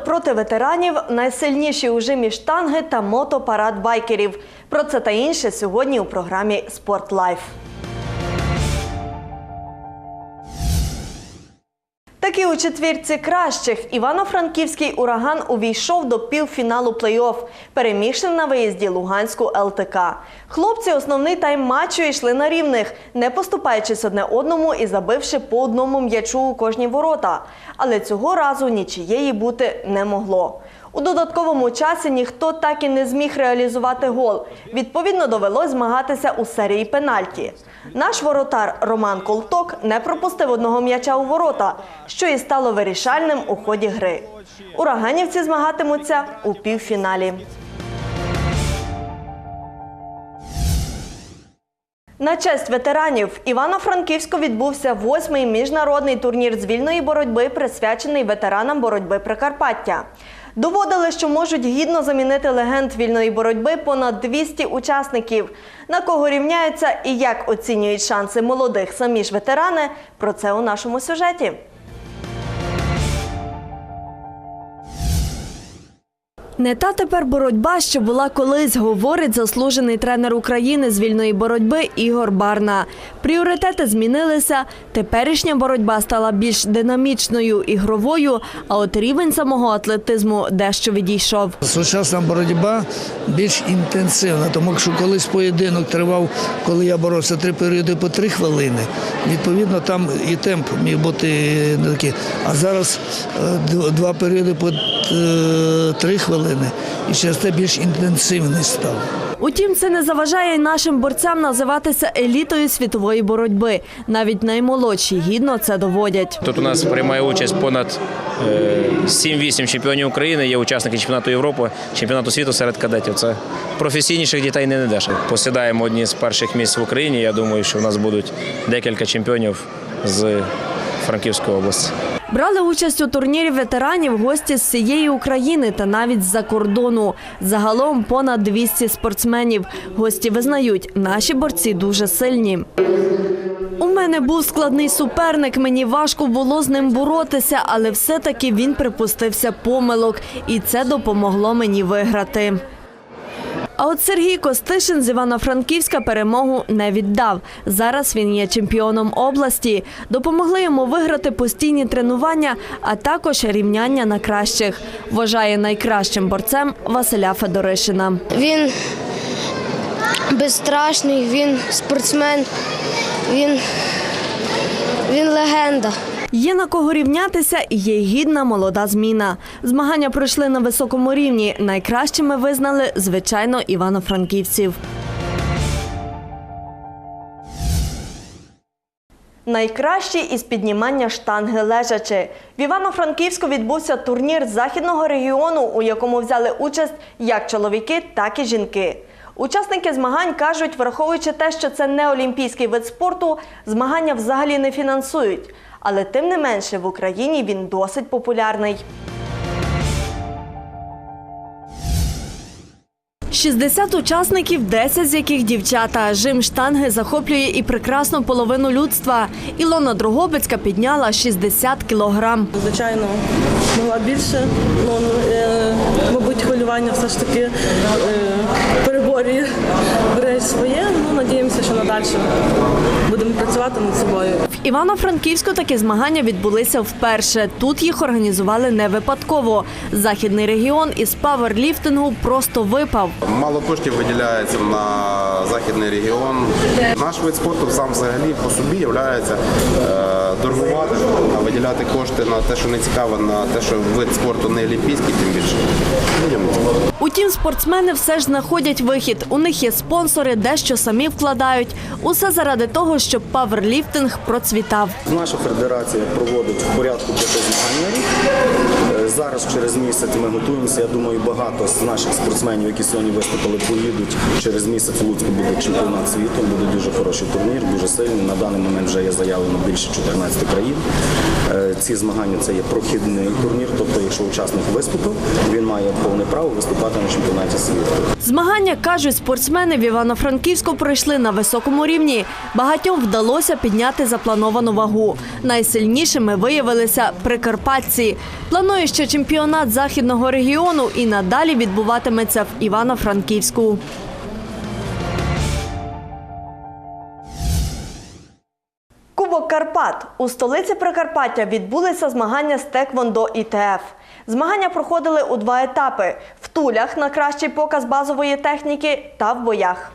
проти ветеранів, найсильніші у жимі штанги та мотопарад байкерів. Про це та інше сьогодні у програмі Спорт Таки у четвірці кращих Івано-Франківський ураган увійшов до півфіналу плей-офф, перемігши на виїзді Луганську ЛТК. Хлопці основний тайм матчу йшли на рівних, не поступаючись одне одному і забивши по одному м'ячу у кожні ворота. Але цього разу нічиєї бути не могло. У додатковому часі ніхто так і не зміг реалізувати гол. Відповідно, довелось змагатися у серії пенальті. Наш воротар Роман Колток не пропустив одного м'яча у ворота, що і стало вирішальним у ході гри. Ураганівці змагатимуться у півфіналі. На честь ветеранів Івано-Франківську відбувся восьмий міжнародний турнір з вільної боротьби, присвячений ветеранам боротьби Прикарпаття. Доводили, що можуть гідно замінити легенд вільної боротьби понад 200 учасників. На кого рівняються і як оцінюють шанси молодих самі ж ветерани. Про це у нашому сюжеті. Не та тепер боротьба, що була колись, говорить заслужений тренер України з вільної боротьби Ігор Барна. Пріоритети змінилися. Теперішня боротьба стала більш динамічною, ігровою, а от рівень самого атлетизму дещо відійшов. Сучасна боротьба більш інтенсивна, тому що колись поєдинок тривав, коли я боровся три періоди по три хвилини. Відповідно, там і темп міг бути не такий. А зараз е, два періоди по е, три хвилини, і через те більш інтенсивний став. Утім, це не заважає нашим борцям називатися елітою світової боротьби. Навіть наймолодші гідно це доводять. Тут у нас приймає участь понад е, 7-8 чемпіонів України, є учасники чемпіонату Європи, чемпіонату світу серед кадетів. Це професійніших дітей не знайдеш. Посідаємо одні з перших місць в Україні. Я думаю, що в нас будуть декілька чемпіонів з Франківської області. Брали участь у турнірі ветеранів гості з всієї України та навіть з-за кордону. Загалом понад 200 спортсменів. Гості визнають, наші борці дуже сильні. У мене був складний суперник, мені важко було з ним боротися, але все-таки він припустився помилок, і це допомогло мені виграти. А от Сергій Костишин з Івано-Франківська перемогу не віддав. Зараз він є чемпіоном області. Допомогли йому виграти постійні тренування, а також рівняння на кращих. Вважає найкращим борцем Василя Федоришина. Він безстрашний, він спортсмен, він, він легенда. Є на кого рівнятися є гідна молода зміна. Змагання пройшли на високому рівні. Найкращими визнали, звичайно, івано-франківців. Найкращі із піднімання штанги лежачи. В Івано-Франківську відбувся турнір західного регіону, у якому взяли участь як чоловіки, так і жінки. Учасники змагань кажуть, враховуючи те, що це не олімпійський вид спорту, змагання взагалі не фінансують. Але тим не менше в Україні він досить популярний. 60 учасників, 10 з яких дівчата. Жим штанги захоплює і прекрасну половину людства. Ілона Дрогобицька підняла 60 кілограм. Звичайно, могла більше. Ну, е, все ж таки е, переборює бере своє. Ну, надіємося, що надалі будемо працювати над собою. В Івано-Франківську такі змагання відбулися вперше. Тут їх організували не випадково. Західний регіон із паверліфтингу просто випав. Мало коштів виділяється на західний регіон. Наш вид спорту сам взагалі по собі є дорогувати, а виділяти кошти на те, що не цікаво, на те, що вид спорту не олімпійський, тим більше. Утім, спортсмени все ж знаходять вихід. У них є спонсори, дещо самі вкладають. Усе заради того, щоб паверліфтинг процвітав. Наша федерація проводить в порядку п'яти змагань Зараз через місяць ми готуємося. Я думаю, багато з наших спортсменів, які сьогодні виступили, поїдуть. Через місяць в Луцьку буде чемпіонат світу. Буде дуже хороший турнір, дуже сильний. На даний момент вже є заявлено більше 14 країн. Е, Ці змагання це є прохідний турнір. Тобто, якщо учасник виступив, він має повне право виступати на чемпіонаті світу. Змагання кажуть, спортсмени в Івано-Франківську пройшли на високому рівні. Багатьом вдалося підняти заплановану вагу. Найсильнішими виявилися прикарпатці. Планує ще що чемпіонат західного регіону і надалі відбуватиметься в Івано-Франківську. Кубок Карпат у столиці Прикарпаття відбулися змагання з Теквондо ІТФ. Змагання проходили у два етапи: в тулях на кращий показ базової техніки та в боях.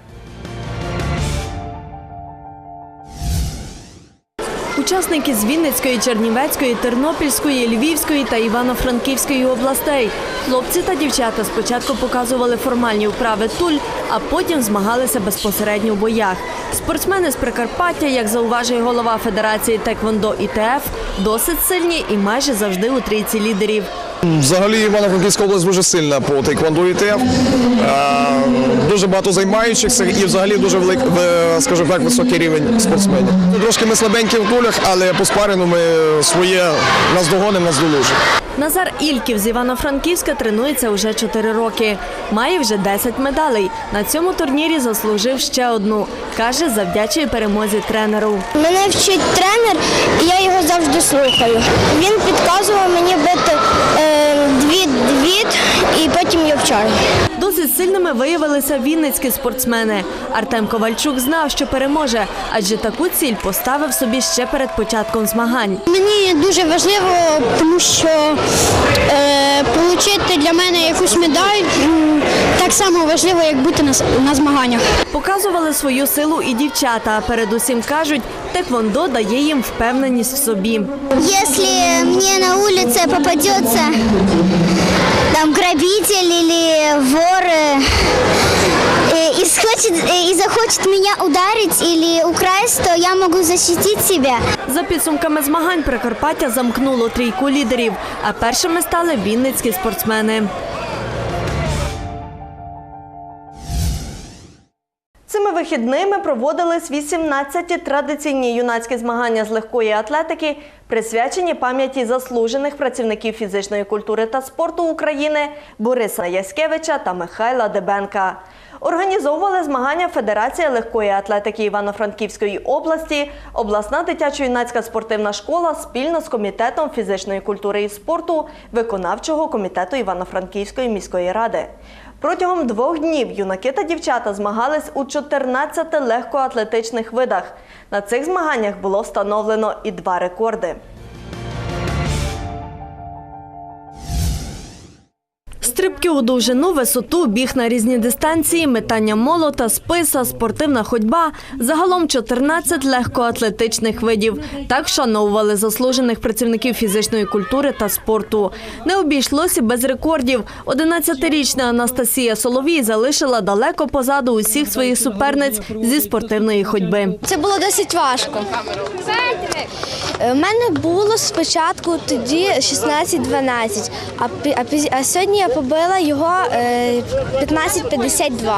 Учасники з Вінницької, Чернівецької, Тернопільської, Львівської та Івано-Франківської областей. Хлопці та дівчата спочатку показували формальні вправи туль, а потім змагалися безпосередньо в боях. Спортсмени з Прикарпаття, як зауважує голова Федерації Теквондо ІТФ, досить сильні і майже завжди у трійці лідерів. Взагалі Івано-Франківська область дуже сильна по тейквондо ІТФ. Е, Дуже багато займаючихся і взагалі дуже велик, скажімо так, високий рівень спортсменів. Трошки ми слабенькі в кулях, але по спарину ми своє наздогонимо, наздолужимо. Назар Ільків з Івано-Франківська тренується уже 4 роки. Має вже 10 медалей. На цьому турнірі заслужив ще одну. Каже, завдячує перемозі тренеру. Мене вчить тренер, і я його завжди слухаю. Він підказував мені бити е, двід-двід, і потім я вчаю. Досить сильними виявилися вінницькі спортсмени. Артем Ковальчук знав, що переможе, адже таку ціль поставив собі ще перед початком змагань. Мені дуже важливо, тому що е, отримати для мене якусь медаль так само важливо, як бути на, на змаганнях. Показували свою силу і дівчата. Передусім кажуть, теквондо дає їм впевненість в собі. Якщо мені на вулиці попадеться там грабитель или вор и, схочет, и захочет меня ударить или украсть, то я могу защитить себя. За підсумками змагань Прикарпаття замкнуло трійку лідерів, а першими стали вінницькі спортсмени. Вихідними проводились 18 традиційні юнацькі змагання з легкої атлетики, присвячені пам'яті заслужених працівників фізичної культури та спорту України Бориса Яськевича та Михайла Дебенка. Організовували змагання Федерація легкої атлетики Івано-Франківської області, обласна дитячо-юнацька спортивна школа спільно з комітетом фізичної культури і спорту виконавчого комітету Івано-Франківської міської ради. Протягом двох днів юнаки та дівчата змагались у 14 легкоатлетичних видах. На цих змаганнях було встановлено і два рекорди. Стрибки у довжину, висоту, біг на різні дистанції, метання молота, списа, спортивна ходьба – загалом 14 легкоатлетичних видів. Так вшановували заслужених працівників фізичної культури та спорту. Не обійшлося без рекордів. 11-річна Анастасія Соловій залишила далеко позаду усіх своїх суперниць зі спортивної ходьби. Це було досить важко. У мене було спочатку тоді 16-12, а, пі- а, піз- а сьогодні я побила його е, 15-52.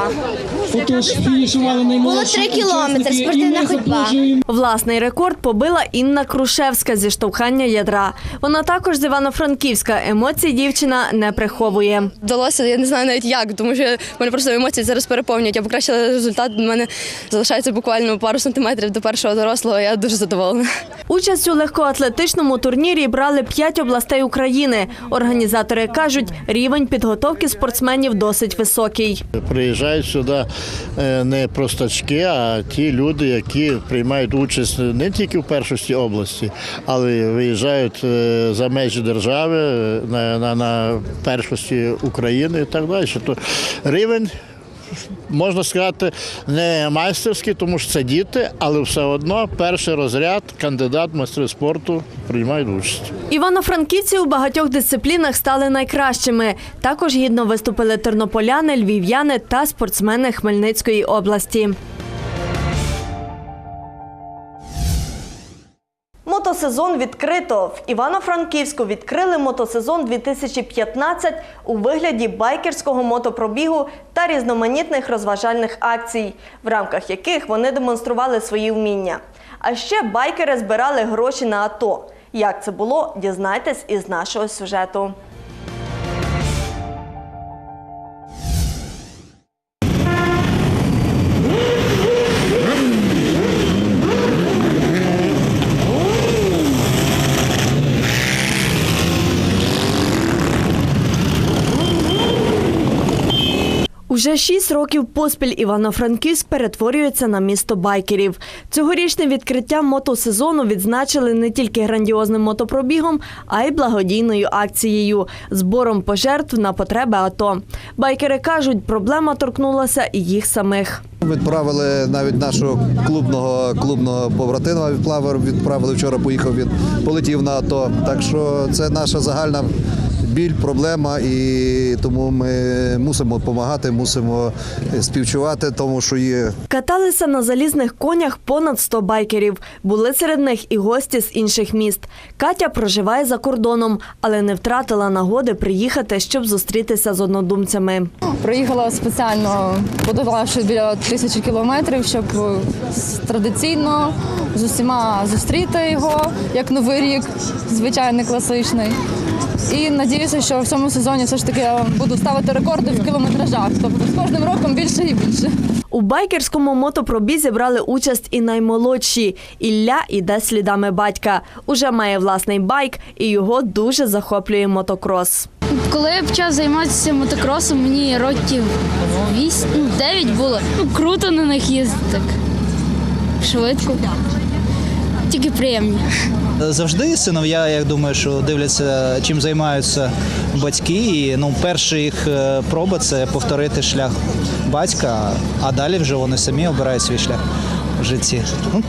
Було 3 кілометри, спортивна ходьба. Власний рекорд побила Інна Крушевська зі штовхання ядра. Вона також з Івано-Франківська. Емоцій дівчина не приховує. Вдалося, я не знаю навіть як, тому що в мене просто емоції зараз переповнюють. Я покращила результат. У мене залишається буквально пару сантиметрів до першого дорослого. Я дуже задоволена. Участь у легкоатлетичному турнірі брали п'ять областей України. Організатори кажуть, рівень підготовки спортсменів досить високий. Приїжджають сюди е, не простачки, а ті люди, які приймають участь не тільки в першості області, але виїжджають е, за межі держави е, на, на, на першості України і так далі. То рівень. Можна сказати, не майстерські, тому що це діти, але все одно перший розряд, кандидат майстри спорту приймають участь. Івано-франківці у багатьох дисциплінах стали найкращими. Також гідно виступили тернополяни, львів'яни та спортсмени Хмельницької області. Мотосезон відкрито. В Івано-Франківську відкрили мотосезон 2015 у вигляді байкерського мотопробігу та різноманітних розважальних акцій, в рамках яких вони демонстрували свої вміння. А ще байкери збирали гроші на АТО. Як це було, дізнайтесь із нашого сюжету. Уже шість років поспіль Івано-Франківськ перетворюється на місто байкерів. Цьогорічне відкриття мотосезону відзначили не тільки грандіозним мотопробігом, а й благодійною акцією збором пожертв на потреби АТО. Байкери кажуть, проблема торкнулася і їх самих. Відправили навіть нашого клубного клубного побратима відправили, відправили вчора. Поїхав він, полетів на АТО. Так що це наша загальна біль, проблема, і тому ми мусимо допомагати, мусимо співчувати тому, що є Каталися на залізних конях понад 100 байкерів. Були серед них і гості з інших міст. Катя проживає за кордоном, але не втратила нагоди приїхати, щоб зустрітися з однодумцями. Приїхала спеціально, подолавши біля тисячі кілометрів, щоб традиційно з усіма зустріти його як новий рік, звичайний класичний. І надіюся, що в цьому сезоні все ж таки я буду ставити рекорди в кілометражах. Тобто з кожним роком більше і більше. У байкерському мотопробізі брали участь і наймолодші. Ілля іде слідами батька. Уже має власний байк, і його дуже захоплює мотокрос. Коли я почав займатися мотокросом, мені років 8, ну, 9 було. Ну, круто на них їздити так. Швидко. Тільки приємні. Завжди синов'я, я думаю, що дивляться, чим займаються батьки. І ну, перша їх е, проба це повторити шлях батька, а далі вже вони самі обирають свій шлях в житті. Ну,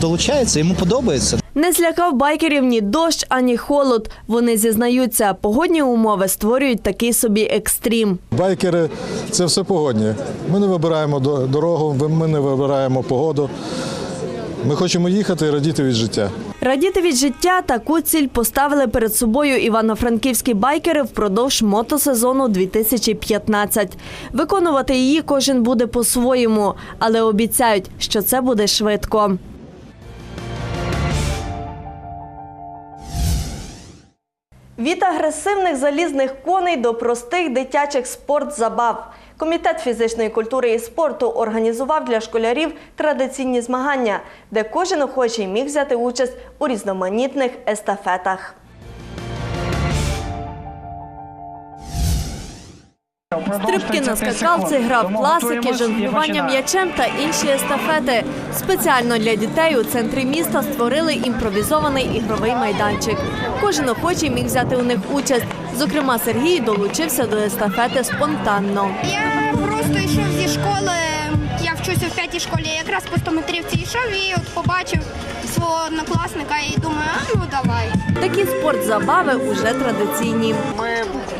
долучається, йому подобається. Не злякав байкерів ні дощ, ані холод. Вони зізнаються, погодні умови створюють такий собі екстрім. Байкери це все погодні. Ми не вибираємо до- дорогу, ми не вибираємо погоду. Ми хочемо їхати і радіти від життя. Радіти від життя таку ціль поставили перед собою івано-франківські байкери впродовж мотосезону 2015. Виконувати її кожен буде по-своєму, але обіцяють, що це буде швидко. Від агресивних залізних коней до простих дитячих спортзабав. Комітет фізичної культури і спорту організував для школярів традиційні змагання, де кожен охочий міг взяти участь у різноманітних естафетах. Стрибки на скакалці, гра в класики, жонглювання м'ячем та інші естафети. Спеціально для дітей у центрі міста створили імпровізований ігровий майданчик. Кожен охочий міг взяти у них участь. Зокрема, Сергій долучився до естафети спонтанно. Я просто йшов зі школи. Я вчуся в п'ятій школі. Якраз по 100 метрівці йшов і от побачив свого однокласника і думаю, а ну давай. Такі спортзабави уже традиційні. Ми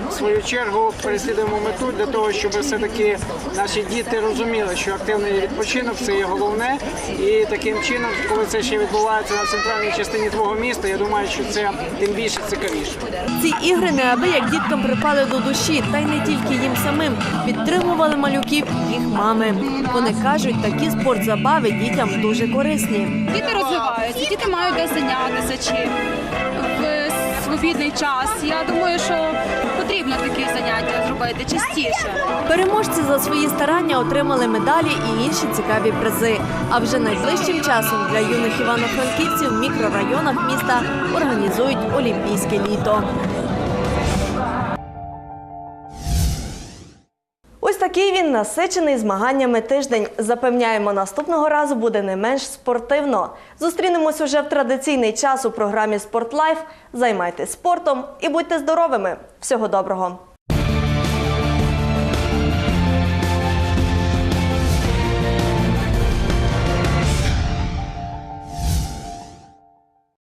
в свою чергу переслідуємо мету для того, щоб все-таки наші діти розуміли, що активний відпочинок це є головне. І таким чином, коли це ще відбувається на центральній частині твого міста, я думаю, що це тим більше цікавіше. Ці ігри неабияк діткам припали до душі, та й не тільки їм самим. Підтримували малюків їх мами. Вони кажуть, такі спортзабави дітям дуже корисні. Діти розвиваються, діти мають де зайнятися чи в свобідний час. Я думаю, що потрібно такі заняття зробити частіше. Переможці за свої старання отримали медалі і інші цікаві призи. А вже найближчим часом для юних івано-франківців в мікрорайонах міста організують олімпійське літо. Такий він насичений змаганнями тиждень. Запевняємо, наступного разу буде не менш спортивно. Зустрінемось уже в традиційний час у програмі Спортлайф. Займайтесь спортом і будьте здоровими. Всього доброго!